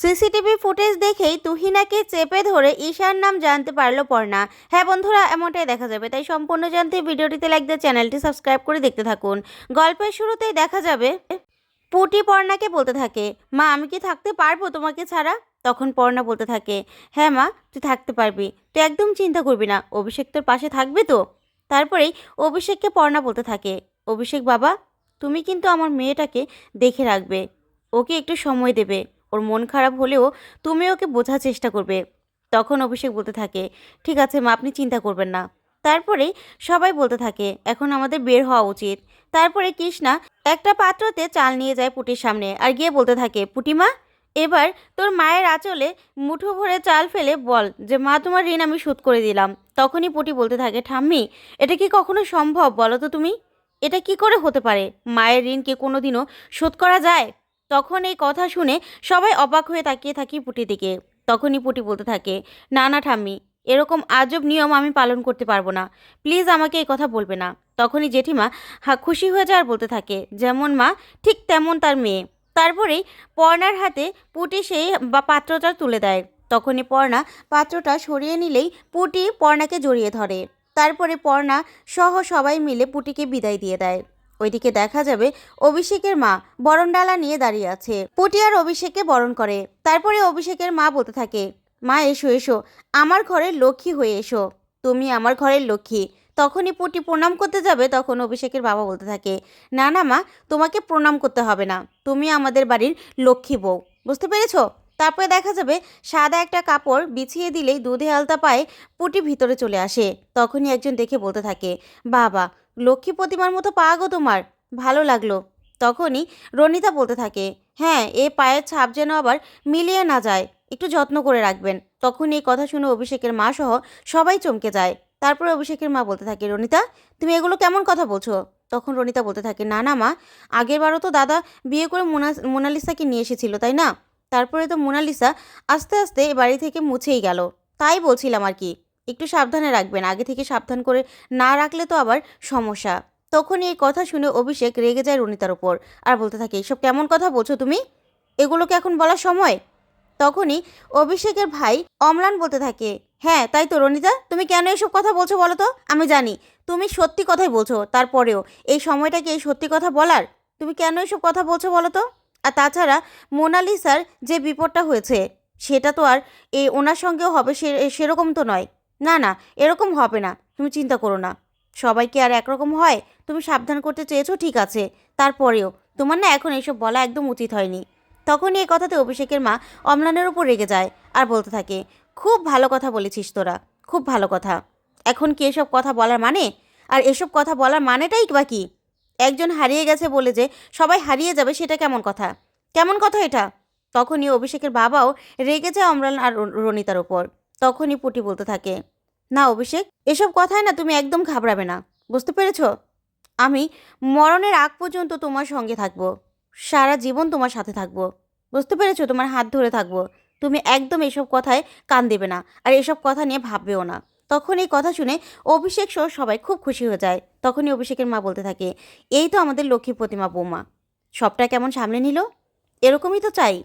CCTV footage দেখেই তুহিনাকে চেপে ধরে ঈশার নাম জানতে পারল পর্ণা। হ্যাঁ বন্ধুরা, এমনটাই দেখা যাবে। তাই সম্পূর্ণ জানতে ভিডিওটিতে লাইক চ্যানেলটি সাবস্ক্রাইব করে দেখতে থাকুন। গল্পের শুরুতেই দেখা যাবে, পুটি পর্ণাকে বলতে থাকে, মা, আমি কি থাকতে পারব তোমাকে ছাড়া? তখন পর্ণা বলতে থাকে হ্যাঁ মা, তুই থাকতে পারবি। তুই একদম চিন্তা করবি না, অভিষেক তোর পাশে থাকবে তো? তারপরেই অভিষেককে পর্ণা বলতে থাকে, অভিষেক বাবা, তুমি কিন্তু আমার মেয়েটাকে দেখে রাখবে। ওকে একটু সময় দেবে। ওর মন খারাপ হলেও তুমি ওকে বোঝার চেষ্টা করবে। তখন অভিষেক বলতে থাকে, ঠিক আছে মা, আপনি চিন্তা করবেন না। তারপরে সবাই বলতে থাকে, এখন আমাদের বের হওয়া উচিত। তারপরে কৃষ্ণা একটা পাত্রতে চাল নিয়ে যায় পুটির সামনে আর গিয়ে বলতে থাকে পুটিমা এবার তোর মায়ের আঁচলে মুঠো ভরে চাল ফেলে বল যে মা, তোমার ঋণ আমি শোধ করে দিলাম। তখনই পুটি বলতে থাকে, ঠাম্মি, এটা কি কখনো সম্ভব বলো তো তুমি? এটা কি করে হতে পারে? মায়ের ঋণ কি কোনোদিনও শোধ করা যায়? তখন এই কথা শুনে সবাই অবাক হয়ে তাকিয়ে থাকি পুটির দিকে। তখনই পুটি বলতে থাকে, না না ঠাম্মি, এরকম আজব নিয়ম আমি পালন করতে পারব না। প্লিজ আমাকে এই কথা বলবে না। তখনই জেঠিমা হা, খুশি হয়ে যাওয়ার বলতে থাকে, যেমন মা, ঠিক তেমন তার মেয়ে। তারপরেই পর্ণার হাতে পুটি সেই বা, পাত্রটা তুলে দেয়। তখনই পর্ণা পাত্রটা সরিয়ে নিলেই পুটি পর্ণাকে জড়িয়ে ধরে। তারপরে পর্ণা সহ সবাই মিলে পুটিকে বিদায় দিয়ে দেয়। ওইদিকে দেখা যাবে অভিষেকের মা বরণডালা নিয়ে দাঁড়িয়ে আছে। পুটি আর অভিষেককে বরণ করে। তারপরে অভিষেকের মা বলতে থাকে, মা, এসো এসো। আমার ঘরের লক্ষ্মী হয়ে এসো। তুমি আমার ঘরের লক্ষ্মী। তখনই পুটি প্রণাম করতে যাবে, তখন অভিষেকের বাবা বলতে থাকে, না না মা, তোমাকে প্রণাম করতে হবে না। তুমি আমাদের বাড়ির লক্ষ্মী বউ। বুঝতে পেরেছ? তারপরে দেখা যাবে সাদা একটা কাপড় বিছিয়ে দিলেই দুধে আলতা পায়ে পুটি ভিতরে চলে আসে। তখনই একজন দেখে বলতে থাকে, বাবা, লক্ষ্মী প্রতিমার মতো পা গো তোমার, ভালো লাগল। তখনই রনিতা বলতে থাকে হ্যাঁ এ পায়ের ছাপ যেন আবার মিলিয়ে না যায়, একটু যত্ন করে রাখবেন। তখন এই কথা শুনে অভিষেকের মা সহ সবাই চমকে যায়। তারপরে অভিষেকের মা বলতে থাকে, রনিতা, তুমি এগুলো কেমন কথা বলছো? তখন রনিতা বলতে থাকে, না না মা আগের বারও তো দাদা বিয়ে করে মোনা, মোনালিসাকে নিয়ে এসেছিল, তাই না? তারপরে তো মোনালিসা আস্তে আস্তে এ বাড়ি থেকে মুছেই গেল। তাই বলছিলাম আর কি, একটু সাবধানে রাখবেন, আগে থেকে সাবধান করে না রাখলে তো আবার সমস্যা। তখনই এই কথা শুনে অভিষেক রেগে যায় রনিতার ওপর আর বলতে থাকে এসব কেমন কথা বলছো তুমি? এগুলোকে এখন বলার সময়? তখনই অভিষেকের ভাই অমলান বলতে থাকে হ্যাঁ তাই তো রনিতা, তুমি কেন এসব কথা বলছো বলো তো? আমি জানি, তুমি সত্যি কথাই বলছো, তারপরেও এই সময়টা কি এই সত্যি কথা বলার? তুমি কেন এসব কথা বলছো বলো তো? আর তাছাড়া মোনালিসার যে বিপদটা হয়েছে, সেটা তো আর এই ওনার সঙ্গেও হবে, সে, সেরকম তো নয়। না না, এরকম হবে না, তুমি চিন্তা করো না। সবাই কি আর একরকম হয়? তুমি সাবধান করতে চেয়েছো, ঠিক আছে। তারপরেও, তোমার না এখন এসব বলা একদম উচিত হয়নি। তখনই এই কথাতে অভিষেকের মা অম্লানের উপর রেগে যায় আর বলতে থাকে, খুব ভালো কথা বলেছিস তোরা, খুব ভালো কথা। এখন কি এসব কথা বলার মানে? আর এসব কথা বলার মানেটাই বা কি? একজন হারিয়ে গেছে বলে যে সবাই হারিয়ে যাবে সেটা কেমন কথা? কেমন কথা এটা? তখনই অভিষেকের বাবাও রেগে যায় অমরান আর রনিতার ওপর তখনই পুটি বলতে থাকে, না অভিষেক, এসব কথায় না তুমি একদম ঘাবড়াবে না। বুঝতে পেরেছ? আমি মরণের আগ পর্যন্ত তোমার সঙ্গে থাকব। সারা জীবন তোমার সাথে থাকব। বুঝতে পেরেছ? তোমার হাত ধরে থাকব। তুমি একদম এসব কথায় কান দেবে না। আর এসব কথা নিয়ে ভাববেও না। তখন এই কথা শুনে অভিষেক সহ সবাই খুব খুশি হয়ে যায়। তখনই অভিষেকের মা বলতে থাকে, এই তো আমাদের লক্ষ্মী প্রতিমা বৌমা। সবটা কেমন সামলে নিল? এরকমই তো চাই।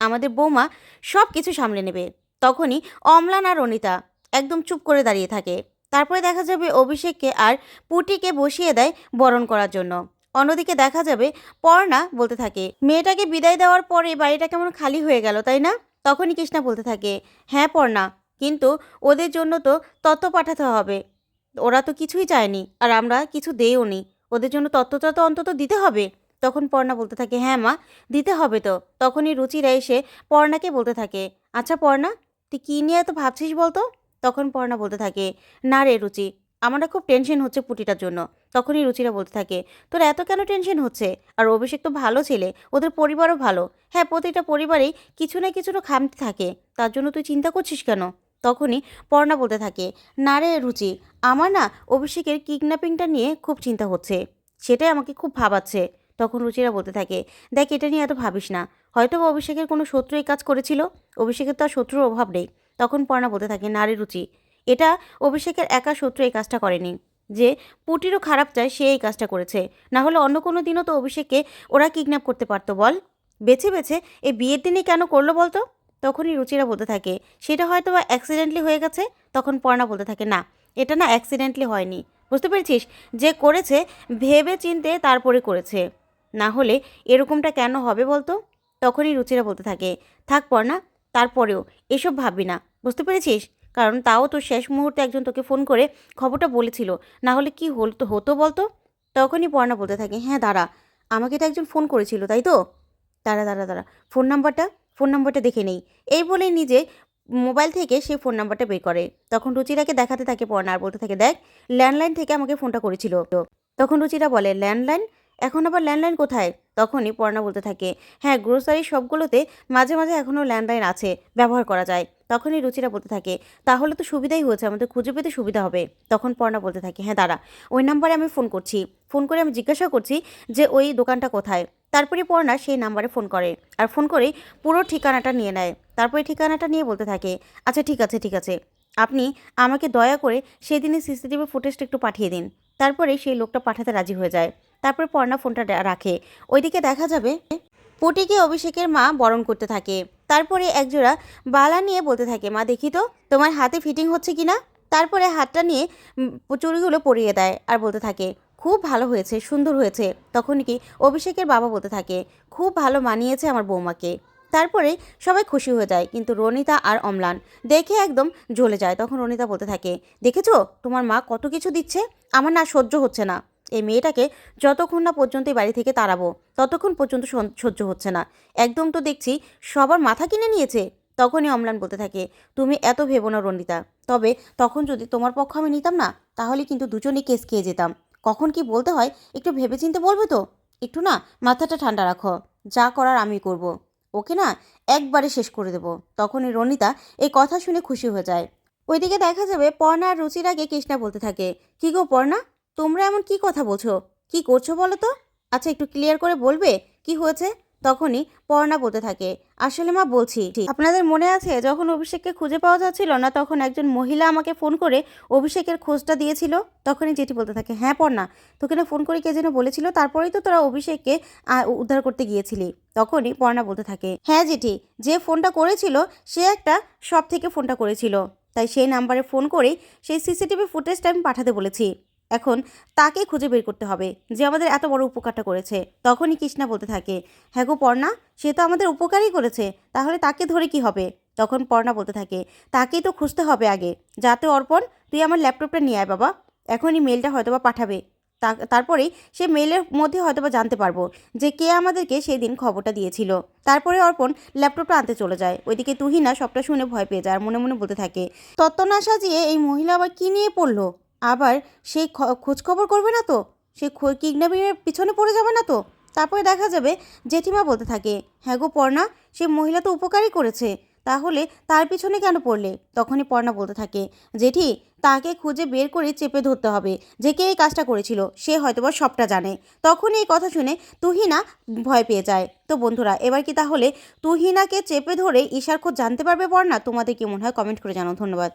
আমাদের বৌমা সব কিছু সামলে নেবে। তখনই অমলান আর অনিতা একদম চুপ করে দাঁড়িয়ে থাকে। তারপরে দেখা যাবে অভিষেককে আর পুটিকে বসিয়ে দেয় বরণ করার জন্য। অন্যদিকে দেখা যাবে পর্ণা বলতে থাকে, মেয়েটাকে বিদায় দেওয়ার পরে বাড়িটা কেমন খালি হয়ে গেল, তাই না? তখনই কৃষ্ণা বলতে থাকে হ্যাঁ পর্ণা কিন্তু ওদের জন্য তো তত্ত্ব পাঠাতে হবে। ওরা তো কিছুই চায়নি আর আমরা কিছু দেইও নি। ওদের জন্য তত্ত্বটা তো অন্তত দিতে হবে। তখন পর্ণা বলতে থাকে হ্যাঁ মা, দিতে হবে তো। তখনই রুচিরা এসে পর্ণাকে বলতে থাকে আচ্ছা পর্ণা, তুই কী নিয়ে এত ভাবছিস বলতো? তখন পর্ণা বলতে থাকে, না রে রুচি, আমার না খুব টেনশন হচ্ছে পুটিটার জন্য। তখনই রুচিরা বলতে থাকে, তোর এত কেন টেনশন হচ্ছে? আর অভিষেক তো ভালো ছেলে, ওদের পরিবারও ভালো। হ্যাঁ প্রতিটা পরিবারেই কিছু না কিছু তো খামতি থাকে। তার জন্য তুই চিন্তা করছিস কেন? তখনই পর্ণা বলতে থাকে, না রে রুচি, আমার না অভিষেকের কিডন্যাপিংটা নিয়ে খুব চিন্তা হচ্ছে, সেটাই আমাকে খুব ভাবাচ্ছে। তখন রুচিরা বলতে থাকে, দেখ, এটা নিয়ে এত ভাবিস না হয়তো বা অভিষেকের কোনো শত্রু এই কাজ করেছিল, অভিষেকের তো আর শত্রুর অভাব নেই। তখন পর্ণা বলতে থাকে, না রে রুচি, এটা অভিষেকের একা শত্রু এই কাজটা করেনি, যে পুটিরও খারাপ চায় সে এই কাজটা করেছে, না হলে অন্য কোনো দিনও তো অভিষেককে ওরা কিডন্যাপ করতে পারতো, বল। বেছে বেছে এই বিয়ের দিনে কেন করল বলতো? তখনই রুচিরা বলতে থাকে, সেটা হয়তো বা অ্যাক্সিডেন্টলি হয়ে গেছে? তখন পর্ণা বলতে থাকে, না, এটা না অ্যাক্সিডেন্টলি হয়নি। বুঝতে পেরেছিস? যে করেছে ভেবে চিনতে তারপরে করেছে। না হলে এরকমটা কেন হবে বলতো? তখনই রুচিরা বলতে থাকে, থাক পর্ণা তারপরেও এসব ভাববি না। বুঝতে পেরেছিস? কারণ তাও তো শেষ মুহূর্তে একজন তোকে ফোন করে খবরটা বলেছিল। না হলে কি হতো হতো বলতো? তখনই পর্ণা বলতে থাকে হ্যাঁ দাঁড়া, আমাকে তো একজন ফোন করেছিল, তাই তো? দাঁড়া দাঁড়া দাঁড়া, ফোন নাম্বারটা ফোন নাম্বারটা দেখে নেই। এই বলেই নিজে মোবাইল থেকে সে ফোন নাম্বারটা বের করে। তখন রুচিরাকে দেখাতে থাকে পর্ণা আর বলতে থাকে, দেখ, ল্যান্ডলাইন থেকে আমাকে ফোনটা করেছিল। তখন রুচিরা বলে, ল্যান্ডলাইন? এখন আবার ল্যান্ডলাইন কোথায়? তখনই পর্ণা বলতে থাকে হ্যাঁ গ্রোসারি সবগুলোতে মাঝে মাঝে এখনও ল্যান্ডলাইন আছে, ব্যবহার করা যায়। তখনই রুচিরা বলতে থাকে, তাহলে তো সুবিধাই হয়েছে, আমাদের খুঁজে পেতে সুবিধা হবে। তখন পর্ণা বলতে থাকে হ্যাঁ দাঁড়া, ওই নাম্বারে আমি ফোন করছি। ফোন করে আমি জিজ্ঞাসা করছি যে, ওই দোকানটা কোথায়? তারপরে পর্ণা সেই নাম্বারে ফোন করে আর ফোন করেই পুরো ঠিকানাটা নিয়ে নেয়। তারপরে ঠিকানাটা নিয়ে বলতে থাকে আচ্ছা ঠিক আছে ঠিক আছে। আপনি আমাকে দয়া করে সেদিনের সিসিটিভি ফুটেজটা একটু পাঠিয়ে দিন। তারপরে সেই লোকটা পাঠাতে রাজি হয়ে যায়। তারপরে পর্ণা ফোনটা রাখে। ওইদিকে দেখা যাবে পুটিকে অভিষেকের মা বরণ করতে থাকে। তারপরে একজোড়া বালা নিয়ে বলতে থাকে, মা, দেখি তো, তোমার হাতে ফিটিং হচ্ছে কি না তারপরে হাতটা নিয়ে চুড়িগুলো পরিয়ে দেয় আর বলতে থাকে খুব ভালো হয়েছে, সুন্দর হয়েছে। তখন কি অভিষেকের বাবা বলতে থাকে, খুব ভালো মানিয়েছে আমার বৌমাকে। তারপরে সবাই খুশি হয়ে যায়, কিন্তু রনিতা আর অম্লান দেখে একদম জ্বলে যায়। তখন রনিতা বলতে থাকে, দেখেছ, তোমার মা কত কিছু দিচ্ছে? আমার না সহ্য হচ্ছে না। এই মেয়েটাকে যতক্ষণ না পর্যন্ত বাড়ি থেকে তাড়াবো, ততক্ষণ পর্যন্ত সহ্য হচ্ছে না। একদম তো দেখছি সবার মাথা কিনে নিয়েছে। তখনই অম্লান বলতে থাকে, তুমি এত ভেবো না রনিতা। তবে তখন যদি তোমার পক্ষ আমি নিতাম না, তাহলে কিন্তু দুজনেই কেস খেয়ে যেতাম। কখন কি বলতে হয় একটু ভেবেচিন্তে বলবে তো? একটু না মাথাটা ঠান্ডা রাখো। যা করার আমি করব। ওকে না একবারে শেষ করে দেব। তখনই রনিতা এই কথা শুনে খুশি হয়ে যায়। ওইদিকে দেখা যাবে পর্ণা আর রুচির আগে কৃষ্ণা বলতে থাকে, কি গো পর্ণা, তোমরা এমন কি কথা বলছো? কি করছ বলো তো? আচ্ছা একটু ক্লিয়ার করে বলবে? কি হয়েছে? তখনই পর্ণা বলতে থাকে। আসলে মা, বলছি আপনাদের মনে আছে, যখন অভিষেককে খুঁজে পাওয়া যাচ্ছিল না, তখন একজন মহিলা আমাকে ফোন করে অভিষেকের খোঁজটা দিয়েছিল? তখনই যেটি বলতে থাকে হ্যাঁ পর্ণা তোকে না ফোন করে কে যেন বলেছিল, তারপরেই তো তোরা অভিষেককে উদ্ধার করতে গিয়েছিলি। তখনই পর্ণা বলতে থাকে হ্যাঁ যেটি যে ফোনটা করেছিল, সে একটা শপ থেকে ফোনটা করেছিল। তাই সেই নাম্বারে ফোন করেই সেই সিসিটিভি ফুটেজটা আমি পাঠাতে বলেছি। এখন তাকে খুঁজে বের করতে হবে যে আমাদের এত বড় উপকারটা করেছে। তখনই কৃষ্ণা বলতে থাকে হ্যাঁ গো পর্ণা, সে তো আমাদের উপকারই করেছে, তাহলে তাকে ধরে কি হবে? তখন পর্ণা বলতে থাকে, তাকেই তো খুঁজতে হবে আগে, যাতে অর্পণ তুই আমার ল্যাপটপটা নিয়ে আয় বাবা, এখনই মেলটা হয়তোবা পাঠাবে। তারপরেই সে মেলের মধ্যে হয়তোবা জানতে পারব যে কে আমাদেরকে সেই দিন খবরটা দিয়েছিল। তারপরে অর্পণ ল্যাপটপটা আনতে চলে যায়। ওইদিকে তুহিনা সবটা শুনে ভয় পেয়ে যায় আর মনে মনে বলতে থাকে তত্ত্ব না সাজিয়ে এই মহিলা আবার কী নিয়ে পড়ল? আবার সেই খোঁজখবর করবে না তো? সে কিডন্যাপিংয়ের পিছনে পড়ে যাবে না তো? তারপরে দেখা যাবে জেঠিমা বলতে থাকে হ্যাঁ গো পর্ণা, সে মহিলা তো উপকারই করেছে। তাহলে তার পিছনে কেন পড়লে? তখনই পর্ণা বলতে থাকে, জেঠি, তাকে খুঁজে বের করে চেপে ধরতে হবে। যে কে এই কাজটা করেছিল, সে হয়তোবা সবটা জানে। তখনই এই কথা শুনে তুহিনা ভয় পেয়ে যায়। তো বন্ধুরা, এবার কি তাহলে তুহিনাকে চেপে ধরে ঈশার খোঁজ জানতে পারবে পর্ণা? তোমাদের কি মনে হয়? কমেন্ট করে জানাও। ধন্যবাদ।